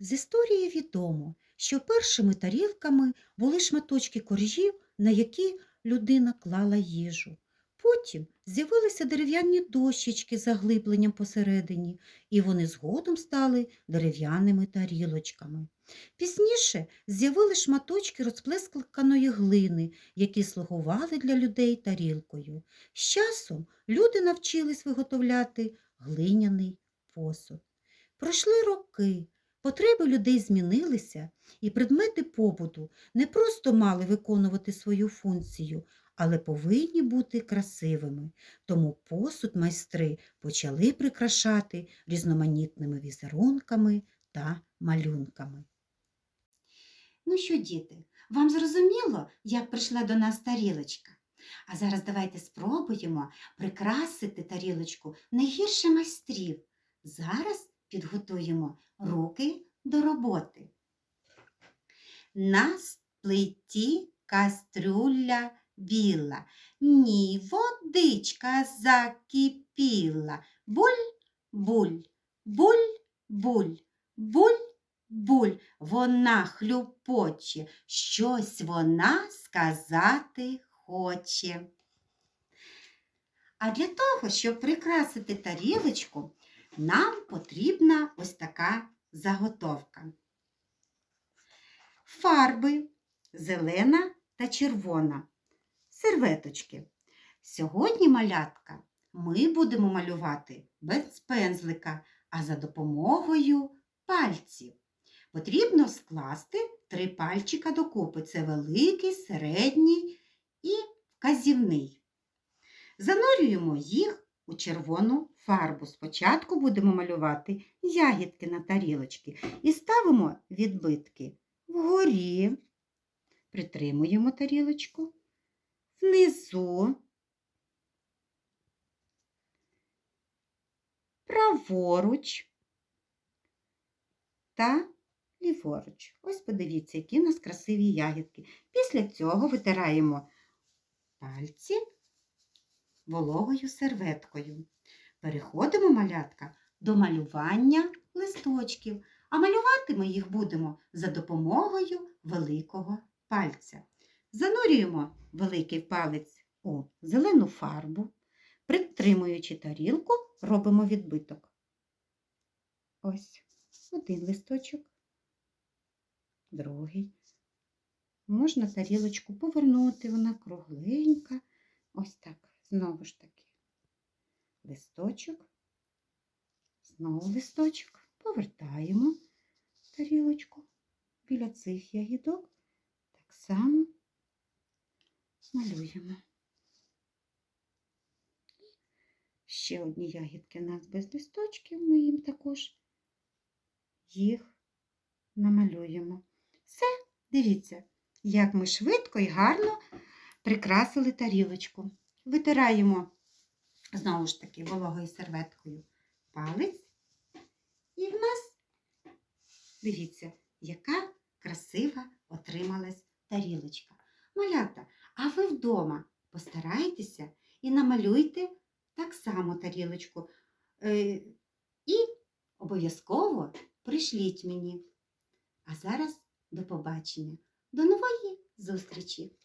З історії відомо, що першими тарілками були шматочки коржів, на які людина клала їжу. Потім з'явилися дерев'яні дощечки з заглибленням посередині, і вони згодом стали дерев'яними тарілочками. Пізніше з'явили шматочки розплесканої глини, які слугували для людей тарілкою. З часом люди навчились виготовляти глиняний посуд. Пройшли роки, потреби людей змінилися, і предмети побуту не просто мали виконувати свою функцію, але повинні бути красивими. Тому посуд майстри почали прикрашати різноманітними візерунками та малюнками. Ну що, діти, вам зрозуміло, як прийшла до нас тарілочка? А зараз давайте спробуємо прикрасити тарілочку не гірше майстрів. Зараз підготуємо руки до роботи. На плиті кастрюля біла, ні водичка закипіла. Буль, буль, буль, буль, буль, буль. Вона хлюпоче, щось вона сказати хоче. А для того, щоб прикрасити тарілочку, нам потрібна ось така заготовка. Фарби зелена та червона. Серветочки. Сьогодні, малятка, ми будемо малювати без пензлика, а за допомогою пальців. Потрібно скласти три пальчика докупи. Це великий, середній і вказівний. Занурюємо їх у червону фарбу. Спочатку будемо малювати ягідки на тарілочки і ставимо відбитки вгорі, притримуємо тарілочку, внизу, праворуч та ліворуч. Ось подивіться, які у нас красиві ягідки. Після цього витираємо пальці вологою серветкою. Переходимо, малятка, до малювання листочків, а малювати ми їх будемо за допомогою великого пальця. Занурюємо великий палець у зелену фарбу, притримуючи тарілку, робимо відбиток. Ось один листочок, другий. Можна тарілочку повернути, вона кругленька. Ось так, знову ж таки. Листочок, знову листочок, повертаємо тарілочку біля цих ягідок. Так само малюємо. Ще одні ягідки у нас без листочків, ми їм також їх намалюємо. Все, дивіться, як ми швидко і гарно прикрасили тарілочку. Витираємо знову ж таки вологою серветкою палець. І в нас, дивіться, яка красива отрималась тарілочка. Малята, а ви вдома постарайтеся і намалюйте так само тарілочку. Е, І обов'язково пришліть мені. А зараз до побачення, до нової зустрічі!